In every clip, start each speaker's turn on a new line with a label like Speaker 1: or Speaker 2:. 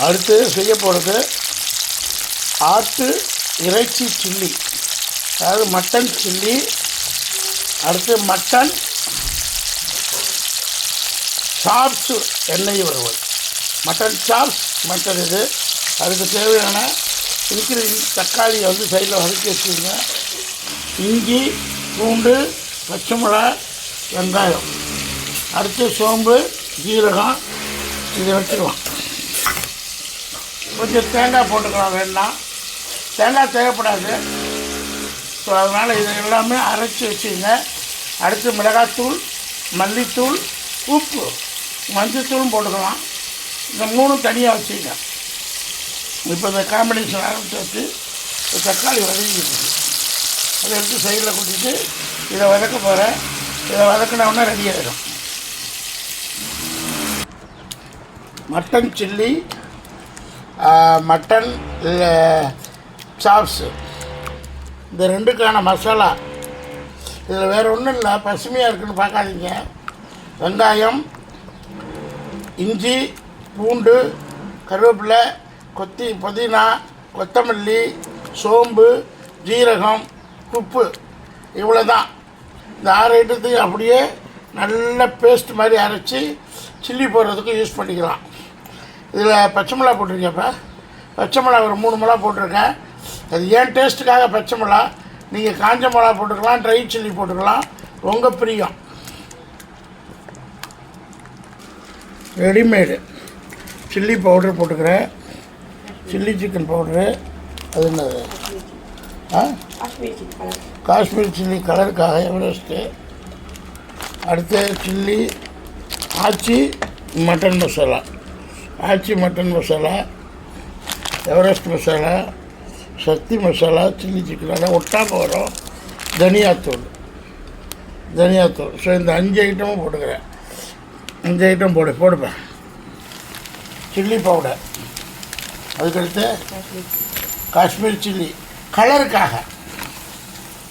Speaker 1: அடுத்து செய்ய போகிறது ஆட்டு இறைச்சி சில்லி. அதாவது மட்டன் சில்லி. அடுத்து மட்டன் சாப்ஸு எண்ணெய் வறுவல். மட்டன் சாப்ஸ் மட்டன் இது. அதுக்கு தேவையான இருக்கிற தக்காளியை வந்து சைடில் வதக்கி வச்சுருங்க இஞ்சி பூண்டு பச்சை மிளகா வெங்காயம். அடுத்து சோம்பு ஜீரகம் இதை வச்சுக்கலாம். கொஞ்சம் தேங்காய் போட்டுக்கலாம் வேணாம் தேங்காய் தேவைப்படாது. ஸோ அதனால் இதை எல்லாமே அரைச்சி வச்சுங்க. அடுத்து மிளகாத்தூள் மல்லித்தூள் உப்பு மஞ்சத்தூளும் போட்டுக்கலாம். இந்த மூணும் தனியாக வச்சுங்க. இப்போ இந்த காம்பினேஷன் ஆரம்பித்து வச்சு தக்காளி வதங்கிட்டு அதை எடுத்து சைடில் கொட்டிட்டு இதை வதக்க போகிறேன் இதை வதக்கினவுடனே ரெடி ஆகிடும் மட்டன் சில்லி மட்டன் சாப்ஸு. இந்த ரெண்டுக்கான மசாலா. இதில் வேறு ஒன்றும் இல்லை பசுமையாக இருக்குன்னு பார்க்காதீங்க. வெங்காயம் இஞ்சி பூண்டு கருவேப்பிலை கொத்தி புதினா கொத்தமல்லி சோம்பு ஜீரகம் உப்பு. இவ்வளோ தான் இந்த ஆறு ஐட்டத்தையும் அப்படியே நல்ல பேஸ்ட் மாதிரி அரைச்சி சில்லி போடுறதுக்கு யூஸ் பண்ணிக்கலாம். இதில் பச்சை மிளகா போட்டிருக்கேன்ப்பா பச்சை மிளகா ஒரு மூணு மிளகா போட்டிருக்கேன். அது ஏன் டேஸ்ட்டுக்காக பச்சை மிளகா? நீங்கள் காஞ்ச மிளகா போட்டுக்கலாம் ட்ரை சில்லி போட்டுக்கலாம் உங்கள் பிரியம். ரெடிமேடு. சில்லி பவுடர் போட்டுக்கிறேன். Chilli chicken powder. அது என்னது? ஆ?
Speaker 2: காஷ்மீர் சில்லி
Speaker 1: கலருக்காக எவரெஸ்ட்டு அடுத்து chilli Aachi mutton masala. Aachi mutton masala Everest masala Sakthi masala chilli chicken எல்லாம் ஒட்டாமல் வரும். தனியாத்தூள். தனியாத்தூள். ஸோ இந்த அஞ்சு ஐட்டமும் போட்டுக்கிறேன். அஞ்சு ஐட்டம் போடு போடுப்பேன் சில்லி பவுடர். அதுக்கடுத்து
Speaker 2: காஷ்மீர்
Speaker 1: காஷ்மீர் சில்லி. கலருக்காக.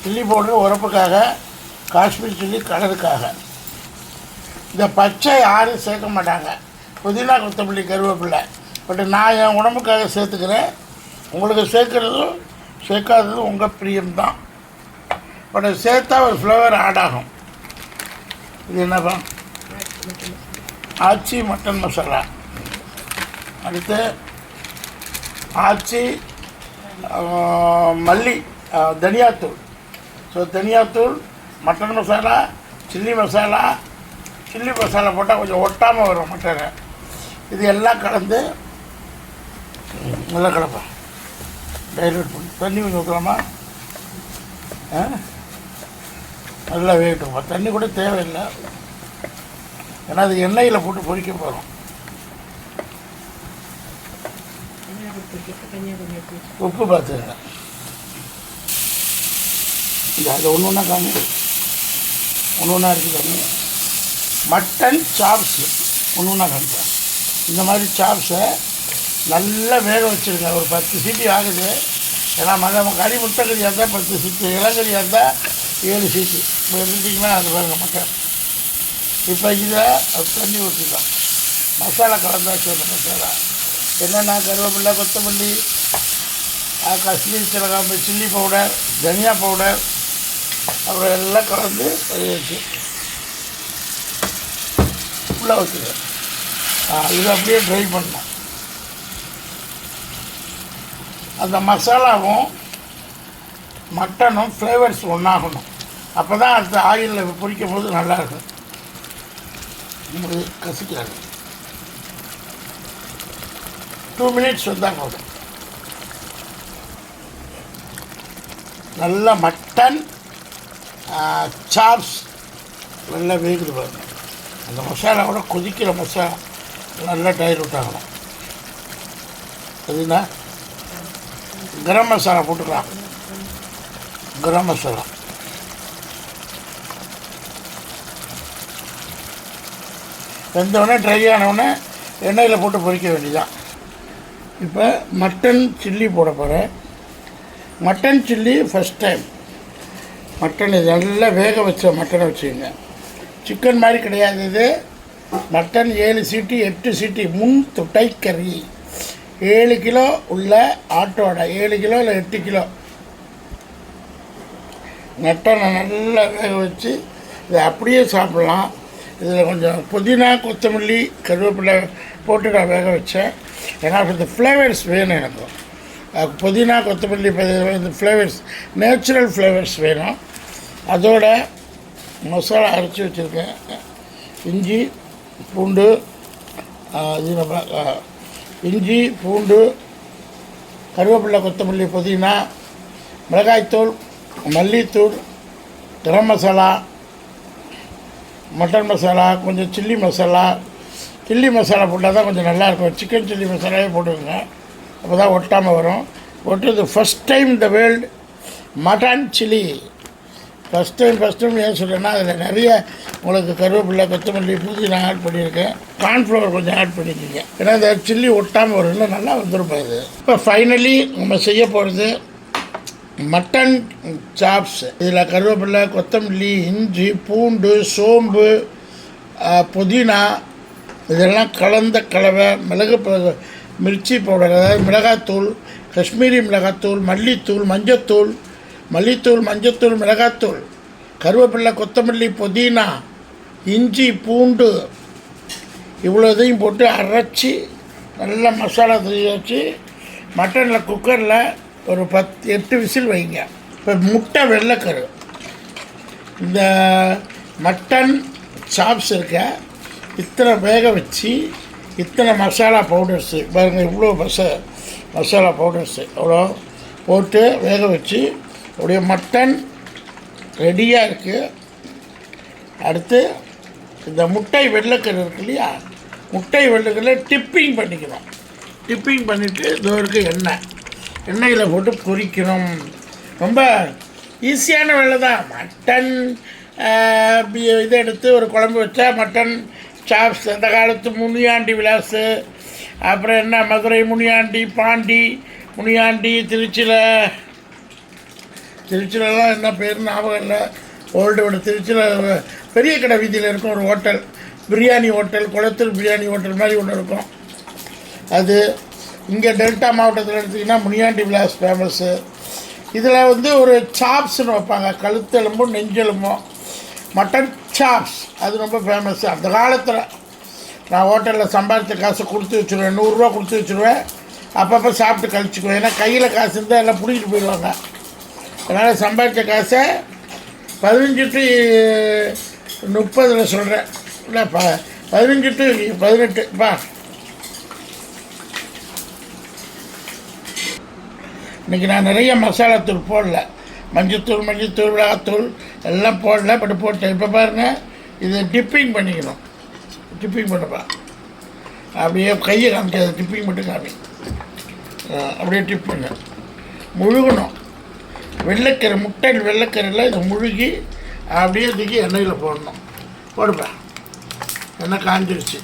Speaker 1: சில்லி பவுடர் உரப்புக்காக காஷ்மீர் சில்லி கலருக்காக. இந்த பச்சை யாரும் சேர்க்க மாட்டாங்க. புதினா கொத்தமல்லி கருவேப்பிலை பட் நான் என் உடம்புக்காக சேர்த்துக்கிறேன். உங்களுக்கு சேர்க்குறதும் சேர்க்காததும் உங்கள் பிரியம்தான். பட் சேர்த்தா ஒரு ஃப்ளேவர் ஆட் ஆகும். இது என்னப்பா ஆச்சி மட்டன் மசாலா. அடுத்து ஆச்சி மல்லி தனியாத்தூள். ஸோ தனியாத்தூள் mutton masala chilli masala chilli masala போட்டால் கொஞ்சம் ஒட்டாமல் வரும் மட்டனை. இது எல்லாம் கலந்து நல்லா கலப்பேன் டைலூட் பண்ணி. தண்ணி கொஞ்சம் ஊற்றலாமா ஆ? நல்லா வேகட்டும்ப்பா தண்ணி கூட தேவையில்லை. ஏன்னா அது எண்ணெயில் போட்டு பொறிக்க போகிறோம் உப்பு பார்த்துருங்க இந்த அது ஒன்று ஒன்றா காமி. ஒன்று ஒன்றா இருக்குது மட்டன் சாப்ஸு. ஒன்று ஒன்றா காமிப்பேன் இந்த மாதிரி சாப்ஸை நல்லா வேக வச்சுருங்க. ஒரு பத்து சீட்டு ஆகுது. ஏன்னா மத கறி முட்டை கறியாக இருந்தால் பத்து சீட்டு இளங்கறியாக இருந்தால் ஏழு சீட்டு. இப்போ எடுத்துட்டிங்கன்னா அது பாருங்க மக்கள். இப்போ இதை தண்ணி ஊற்றிக்கலாம் மசாலா கலந்தாச்சு அந்த மசாலா. என்னென்ன கருவேப்பில்லை கொத்தமல்லி ஆ, காஷ்மீர் சிலகாம்பு சில்லி பவுடர் தனியா பவுடர் அப்புறம் எல்லாம் கலந்து வச்சு ஃபுல்லாக வச்சுருவேன் இது அப்படியே ட்ரை பண்ணணும் அந்த மசாலாவும் மட்டனும் ஃப்ளேவர்ஸ் ஒன்றாகணும் அப்போ தான் அடுத்த ஆயிலில் பொரிக்கும் போது நல்லாயிருக்கும் இது கசிக்கிறாங்க டூ மினிட்ஸ் வந்தால் போதும். நல்ல மட்டன் சாப்ஸ் நல்லா வேகுது பாருங்க. அந்த மசாலாவோட கொதிக்கிற மசாலா. நல்லா டைலூட் ஆகணும் அதுனா கரம் மசாலா போட்டுக்கலாம். கரம் மசாலா. வெந்தவுடனே ட்ரை ஆனவுடனே எண்ணெயில் போட்டு பொரிக்க வேண்டியதான் இப்போ மட்டன் சில்லி போட போகிறேன் mutton chilli first time mutton இது நல்லா வேக வச்ச மட்டனை வச்சுக்கோங்க. சிக்கன் மாதிரி கிடையாது இது. மட்டன் ஏழு சீட்டி எட்டு சீட்டி முன் துட்டைக்கறி கறி ஏழு கிலோ உள்ள ஆட்டோட ஏழு கிலோ இல்லை எட்டு கிலோ. மட்டனை நல்லா வேக வச்சு இதை அப்படியே சாப்பிட்லாம். இதில் கொஞ்சம் புதினா கொத்தமல்லி கருவேப்பிலை போட்டு நான் வேக வச்சேன். ஏன்னா இந்த ஃப்ளேவர்ஸ் வேணும் எனக்கு. புதினா கொத்தமல்லி இந்த ஃப்ளேவர்ஸ் நேச்சுரல் ஃப்ளேவர்ஸ் வேணும். அதோட மசாலா அரைச்சி வச்சுருக்கேன். இஞ்சி பூண்டு இது நம்ம இஞ்சி பூண்டு கருவேப்பிலை கொத்தமல்லி புதினா மிளகாய்த்தூள் மல்லித்தூள் கரம் மசாலா மட்டன் மசாலா கொஞ்சம் சில்லி மசாலா சில்லி மசாலா போட்டால் தான் கொஞ்சம் நல்லாயிருக்கும். சிக்கன் சில்லி மசாலாவே போட்டுக்கோங்க. அப்போ தான் ஒட்டாமல் வரும். ஒட்டுறது ஃபஸ்ட் டைம் இந்த world mutton chilli first time first time ஏன் சொல்கிறேன்னா அதில் நிறைய உங்களுக்கு கருவேப்பிலை கொத்தமல்லி புதினா ஆட் பண்ணியிருக்கேன். கார்ன்ஃப்ளவர் கொஞ்சம் ஆட் பண்ணிக்கிங்க. ஏன்னா இந்த சில்லி ஒட்டாமல் வரும் இல்லை நல்லா வந்துருப்பா இது? இப்போ ஃபைனலி நம்ம செய்ய போகிறது மட்டன் சாப்ஸ் இதில் கருவேப்பிலை கொத்தமல்லி இஞ்சி பூண்டு சோம்பு புதினா இதெல்லாம் கலந்த கலவை மிளகு மிர்ச்சி பவுடர் அதாவது மிளகாத்தூள் காஷ்மீரி மிளகாத்தூள் மல்லித்தூள் மஞ்சத்தூள் மல்லித்தூள் மஞ்சத்தூள் மிளகாத்தூள் கருவேப்பிலை கொத்தமல்லி புதினா இஞ்சி பூண்டு இவ்வளோ இதையும் போட்டு அரைச்சி நல்லா மசாலா தூக்கி வச்சு மட்டனில் குக்கரில் ஒரு பத்து எட்டு விசில் வைங்க. இப்போ முட்டை வெள்ளைக்கரு. இந்த மட்டன் சாப்ஸ் இருக்க இத்தனை வேக வச்சு இத்தனை மசாலா பவுடர்ஸு. பாருங்கள் இவ்வளோ மச மசாலா பவுடர்ஸு. அவ்வளோ போட்டு வேக வச்சு அப்படியே மட்டன் ரெடியாக இருக்குது அடுத்து இந்த முட்டை வெள்ளைக்கரு இருக்கு இல்லையா? முட்டை வெள்ளைக்கரில் டிப்பிங் பண்ணிக்கணும் டிப்பிங் பண்ணிவிட்டு இதோ இருக்குது எண்ணெய். எண்ணெயில் போட்டு பொரிக்கணும். ரொம்ப ஈஸியான வேலை தான். மட்டன் இதை எடுத்து ஒரு குழம்பு வச்சா மட்டன் சாப்ஸ் அந்த காலத்து முனியாண்டி விலாஸு அப்புறம் என்ன மதுரை முனியாண்டி பாண்டி முனியாண்டி திருச்சியில் திருச்சியிலலாம் என்ன பேர் ஞாபகம் இல்லை. ஓல்டு விட திருச்சியில் பெரிய கடை வீதியில் இருக்கும் ஒரு hotel biryani hotel Kulathur biryani hotel மாதிரி ஒன்று இருக்கும். அது இங்கே டெல்டா மாவட்டத்தில் எடுத்திங்கன்னா முனியாண்டி விலாஸ் ஃபேமஸ்ஸு இதில் வந்து ஒரு சாப்ஸ்னு வைப்பாங்க. கழுத்தெலும்பும் நெஞ்செலும்பும் மட்டன் சாப்ஸ் அது ரொம்ப ஃபேமஸ்ஸு அந்த காலத்தில் நான் ஹோட்டலில் சம்பாதித்த காசு கொடுத்து வச்சுருவேன். நூறுரூவா கொடுத்து வச்சுருவேன். அப்பப்போ சாப்பிட்டு கழிச்சுக்குவேன். ஏன்னா கையில் காசு இருந்தால் எல்லாம் பிடிக்கிட்டு போயிடுவாங்க. அதனால் சம்பாதிச்ச காசை பதினஞ்சு டு முப்பதில் சொல்கிறேன் இல்லை ப பதினஞ்சு டு பதினெட்டு பா. இன்றைக்கி நான் நிறைய மசாலாத்தூள் போடல. மஞ்சத்தூள் மஞ்சத்தூள் மிளகாத்தூள் எல்லாம் போடல பட் போட்டேன் இப்போ பாருங்கள் இதை டிப்பிங் பண்ணிக்கணும். டிப்பிங் பண்ணப்பா. அப்படியே கையை காமிக்காது டிப்பிங் மட்டும் காமி. அப்படியே டிப் பண்ணு. முழுகணும். வெள்ளைக்கரை முட்டை வெள்ளைக்கரையில் இதை முழுகி அப்படியே தூக்கி எண்ணெயில் போடணும். போடுப்பேன் எண்ணெய் காஞ்சிருச்சு.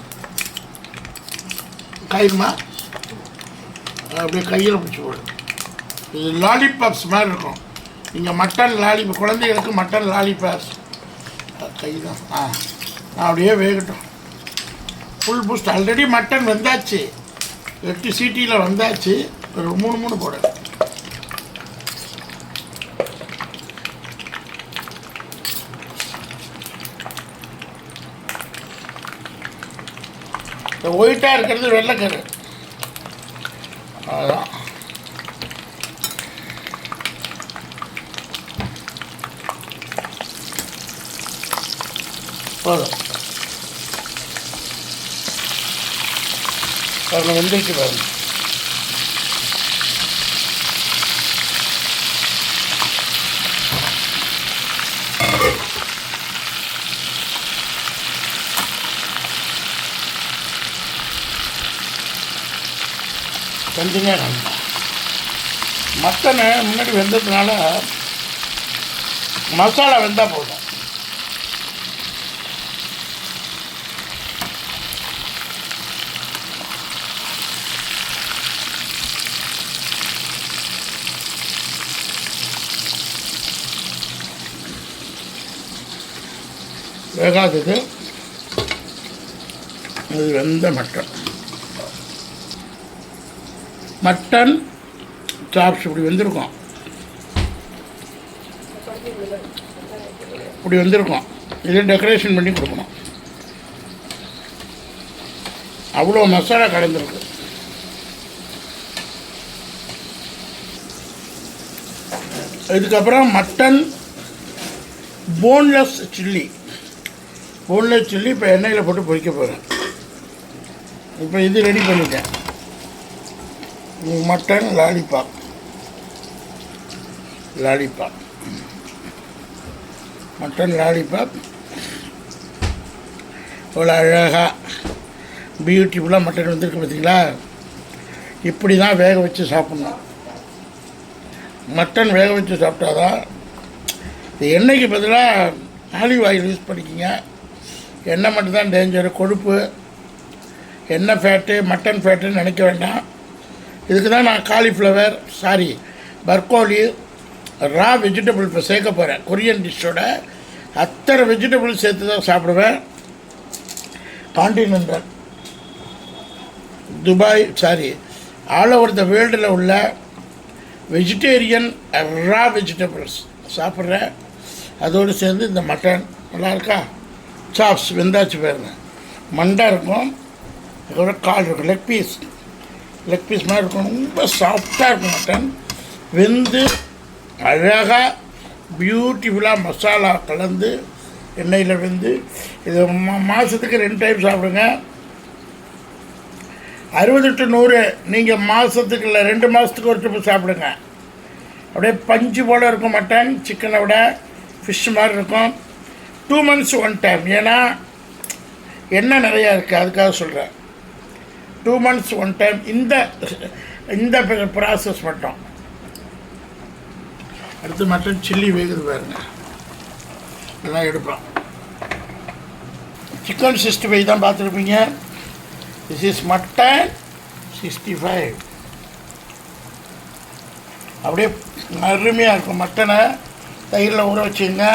Speaker 1: காயுமா? அப்படியே கையில் பிடிச்சி போடு. இது லாலிபாப்ஸ் மாதிரி இருக்கும். இங்கே மட்டன் லாலி குழந்தைகளுக்கு மட்டன் லாலிபாப்ஸ். கை தான் ஆ அப்படியே வேகட்டும். ஃபுல் பூஸ்ட் ஆல்ரெடி மட்டன் வந்தாச்சு. எட்டு சீட்டியில் வந்தாச்சு. ஒரு மூணு மூணு போடுறேன் இந்த ஒயிட்டாக இருக்கிறது வெள்ளைக்கரு அதான். போதும். பாருங்க வெந்துருச்சு பாருங்க. கொஞ்ச நேரம் மட்டனை முன்னாடி வெந்ததுனால மசாலா வெந்தால் போதும். வேகாதது. அது வெந்த மட்டன். மட்டன் சாப்ஸ் இப்படி வந்திருக்கும். இப்படி வந்திருக்கும். இதை டெக்கரேஷன் பண்ணி கொடுக்கணும். அவ்வளோ மசாலா கலந்துருக்கு. இதுக்கப்புறம் mutton boneless chilli boneless chilli இப்போ எண்ணெயில் போட்டு பொறிக்க போகிறேன் இப்போ இது ரெடி பண்ணிட்டேன். Mutton lollipop. Lollipop. Mutton lollipop. இவ்வளோ அழகாக பியூட்டிஃபுல்லாக மட்டன் வந்துருக்கு பார்த்தீங்களா? இப்படி தான் வேக வச்சு சாப்பிட்ணும். மட்டன் வேக வச்சு சாப்பிட்டாதான் இந்த எண்ணெய்க்கு பதிலாக ஆலிவ் ஆயில் யூஸ் பண்ணிக்கிங்க. எண்ணெய் மட்டும் தான் டேஞ்சரு கொழுப்பு எண்ணெய் ஃபேட்டு மட்டன் ஃபேட்டுன்னு நினைக்க வேண்டாம். இதுக்கு தான் நான் cauliflower sorry broccoli raw vegetable இப்போ சேர்க்க போகிறேன் கொரியன் டிஷ்ஷோட அத்தனை வெஜிடபிள் சேர்த்து தான் சாப்பிடுவேன். Continental Dubai sorry all over the வேர்ல்டில் உள்ள வெஜிடேரியன் ரா வெஜிடபிள்ஸ் சாப்பிட்றேன். அதோடு சேர்ந்து இந்த மட்டன் நல்லா இருக்கா? சாப்ஸ் வெந்தாச்சு பாருங்க. மண்டை இருக்கும். அதோட கால் இருக்கும். லெக் பீஸ் லெக் பீஸ் மாதிரி இருக்கும். ரொம்ப சாஃப்டாக இருக்கும் மட்டன் வெந்து அழகாக பியூட்டிஃபுல்லாக மசாலா கலந்து எண்ணெயில் வெந்து இது மா மாதத்துக்கு ரெண்டு டைம் சாப்பிடுங்க. அறுபது டு நூறு நீங்கள் மாதத்துக்கு இல்லை ரெண்டு மாதத்துக்கு ஒரு ட்ரிப்பு சாப்பிடுங்க. அப்படியே பஞ்சு போல் இருக்கும் மட்டன் சிக்கனை விட ஃபிஷ் மாதிரி இருக்கும். டூ மந்த்ஸ் ஒன் டைம் ஏன்னா எண்ணெய் நிறையா இருக்குது அதுக்காக சொல்கிறேன் டூ மந்த்ஸ் ஒன் டைம் இந்த இந்த ப்ராசஸ் மட்டும். அடுத்து மட்டன் சில்லி வேகுது பாருங்க. இதெல்லாம் எடுப்போம். சிக்கன் சிக்ஸ்டி ஃபைவ் தான் பார்த்துருப்பீங்க. This is mutton sixty five அப்படியே அருமையாக இருக்கும் மட்டனை. தயிரில் ஊற வச்சுங்க.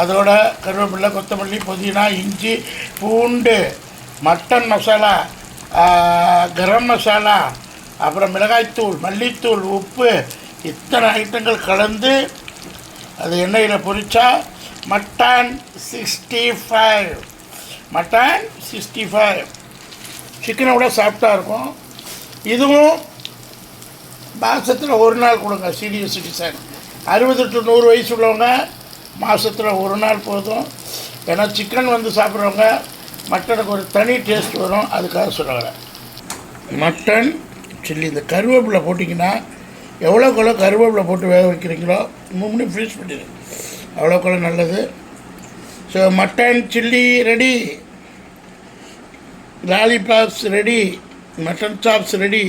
Speaker 1: அதோட கருவேப்பிலை கொத்தமல்லி புதினா இஞ்சி பூண்டு மட்டன் மசாலா கரம் மசாலா அப்புறம் மிளகாய்த்தூள் மல்லித்தூள் உப்பு இத்தனை ஐட்டங்கள் கலந்து அது எண்ணெயில் பொரிச்சா mutton sixty five. Mutton sixty five. சிக்கனை விட சாஃப்டாக இருக்கும். இதுவும் மாதத்தில் ஒரு நாள் கொடுங்க சீனியர் சிட்டிசன். அறுபது டு நூறு வயசு உள்ளவங்க மாதத்தில் ஒரு நாள் போதும். ஏன்னா சிக்கன் வந்து சாப்பிட்றவங்க மட்டனுக்கு ஒரு தனி டேஸ்ட் வரும் அதுக்காக சொல்லுவேன் மட்டன் சில்லி இந்த கருவேப்பிலை போட்டிங்கன்னா எவ்வளோக்குள்ள கருவேப்பிலை போட்டு வேக வைக்கிறீங்களோ முன்னாடி ஃப்ரீஸ் பண்ணிடுங்க அவ்வளோக்குள்ள நல்லது. So mutton chilli ready lollipops ready mutton chops ready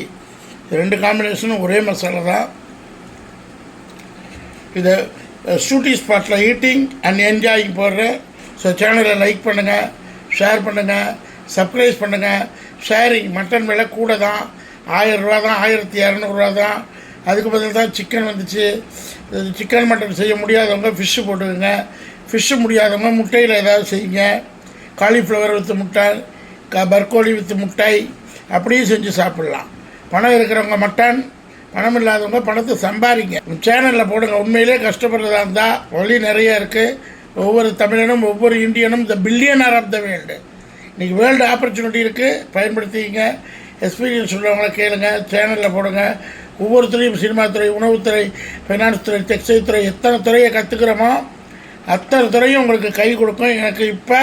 Speaker 1: ரெண்டு காம்பினேஷனும் ஒரே மசாலா தான். இதை ஷூட்டிங் ஸ்பாட்டில் ஈட்டிங் அண்ட் என்ஜாயிங் போடுறேன். ஸோ சேனலை லைக் பண்ணுங்கள் ஷேர் பண்ணுங்கள் சப்ரைஸ் பண்ணுங்கள் ஷேரிங் மட்டன் விலை கூட தான். ஆயிரரூவா தான் ஆயிரத்தி இரநூறுவா தான். அதுக்கு பதில் தான் சிக்கன் வந்துச்சு. சிக்கன் மட்டன் செய்ய முடியாதவங்க ஃபிஷ்ஷு போட்டுக்கோங்க. ஃபிஷ்ஷு முடியாதவங்க முட்டையில் ஏதாவது செய்யுங்க. காலிஃப்ளவர் வித்து முட்டை க பர்கோலி வித்து முட்டை அப்படியும் செஞ்சு சாப்பிட்லாம். பணம் இருக்கிறவங்க மட்டன் பணம் இல்லாதவங்க பணத்தை சம்பாதிங்க. சேனலில் போடுங்க. உண்மையிலே கஷ்டப்படுறதா இருந்தால் வழி நிறைய இருக்குது ஒவ்வொரு தமிழனும் ஒவ்வொரு இந்தியனும் the billionaire of the world இன்றைக்கி வேர்ல்டு ஆப்பர்ச்சுனிட்டி இருக்குது பயன்படுத்திங்க எக்ஸ்பீரியன்ஸ் உள்ளவங்களை கேளுங்க. சேனலில் போடுங்க. ஒவ்வொரு சினிமாத்துறை சினிமா துறை உணவுத்துறை ஃபைனான்ஸ் துறை டெக்ஸ்டைல் துறை எத்தனை துறையை கற்றுக்கிறோமோ அத்தனை துறையும் உங்களுக்கு கை கொடுக்கும். எனக்கு இப்போ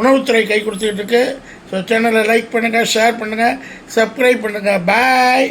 Speaker 1: உணவுத்துறை கை கொடுத்துக்கிட்டு இருக்கு. ஸோ சேனலை லைக் பண்ணுங்கள் ஷேர் பண்ணுங்கள் சப்ஸ்கிரைப் பண்ணுங்கள் பாய்